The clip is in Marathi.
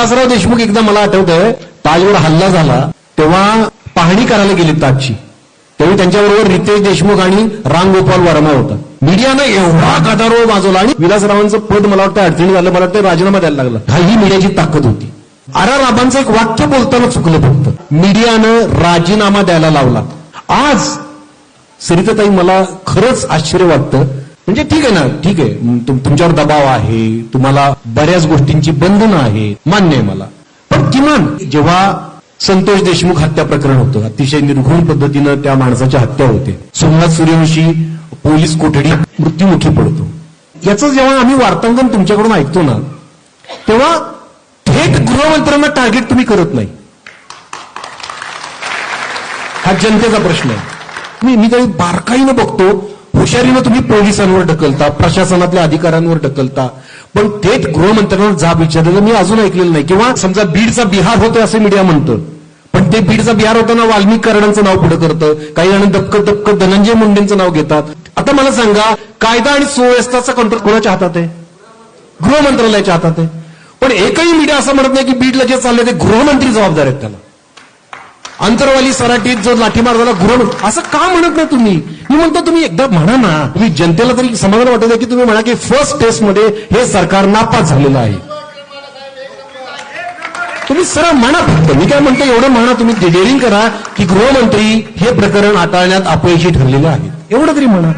विलासराव देशमुख एकदा मला आठवतंय ताजवर हल्ला झाला तेव्हा पाहणी करायला गेली ताजची. त्यावेळी त्यांच्याबरोबर रितेश देशमुख आणि रामगोपाल वर्मा होता. मीडियानं एवढा गदारोळ माजवला आणि विलासरावांचं पद मला वाटतं अडचणी झालं मला वाटतं राजीनामा द्यायला लागला. हा ही मीडियाची ताकद होती. आरा राबांचं एक वाक्य बोलताना चुकलं फक्त. मीडियानं राजीनामा द्यायला लावला. आज सरिताताई मला खरंच आश्चर्य वाटतं म्हणजे ठीक आहे ना ठीक आहे. तुमच्यावर दबाव आहे तुम्हाला बऱ्याच गोष्टींची बंधनं आहेत मान्य आहे मला. पण किमान जेव्हा संतोष देशमुख हत्या प्रकरण होतं अतिशय निर्घुण पद्धतीनं त्या माणसाच्या हत्या होते. सोमनाथ सूर्यवंशी पोलीस कोठडी मृत्यूमुखी पडतो. याचं जेव्हा आम्ही वार्तांकन तुमच्याकडून ऐकतो ना तेव्हा थेट गृहमंत्र्यांना टार्गेट तुम्ही करत नाही. हा जनतेचा प्रश्न आहे. मी मी काही बारकाईनं बघतो हुशारीनं तुम्ही पोलिसांवर ढकलता प्रशासनातल्या अधिकाऱ्यांवर ढकलता. पण थेट गृहमंत्र्यांवर जाब विचारलेलं मी अजून ऐकलेलं नाही. किंवा समजा बीडचा बिहार होतं असं मीडिया म्हणतं. पण ते बीडचा बिहार होताना वाल्मिक कराडांचं नाव पुढे करतं. काही जण दबकत दबकत धनंजय मुंडेंचं नाव घेतात. आता मला सांगा कायदा आणि सुव्यवस्थाचा कंट्रोल कोणाच्या हातात आहे? गृह मंत्रालयाच्या हातात आहे. पण एकही मीडिया असं म्हणत नाही की बीडला जे चाललंय ते गृहमंत्री जबाबदार आहेत त्याला. अंतरवाली सराटीत जो लाठीमार झाला गृह असं का म्हणत नाही तुम्ही? मी म्हणतो तुम्ही एकदा म्हणा ना तुम्ही जनतेला तरी समाधान वाटत आहे की तुम्ही म्हणा की फर्स्ट टेस्टमध्ये हे सरकार नापास झालेलं आहे. तुम्ही सरळ म्हणा फक्त. मी काय म्हणतो एवढं म्हणा तुम्ही. डेअरिंग करा की गृहमंत्री हे प्रकरण हाताळण्यात अपयशी ठरलेले आहेत. एवढं तरी म्हणा.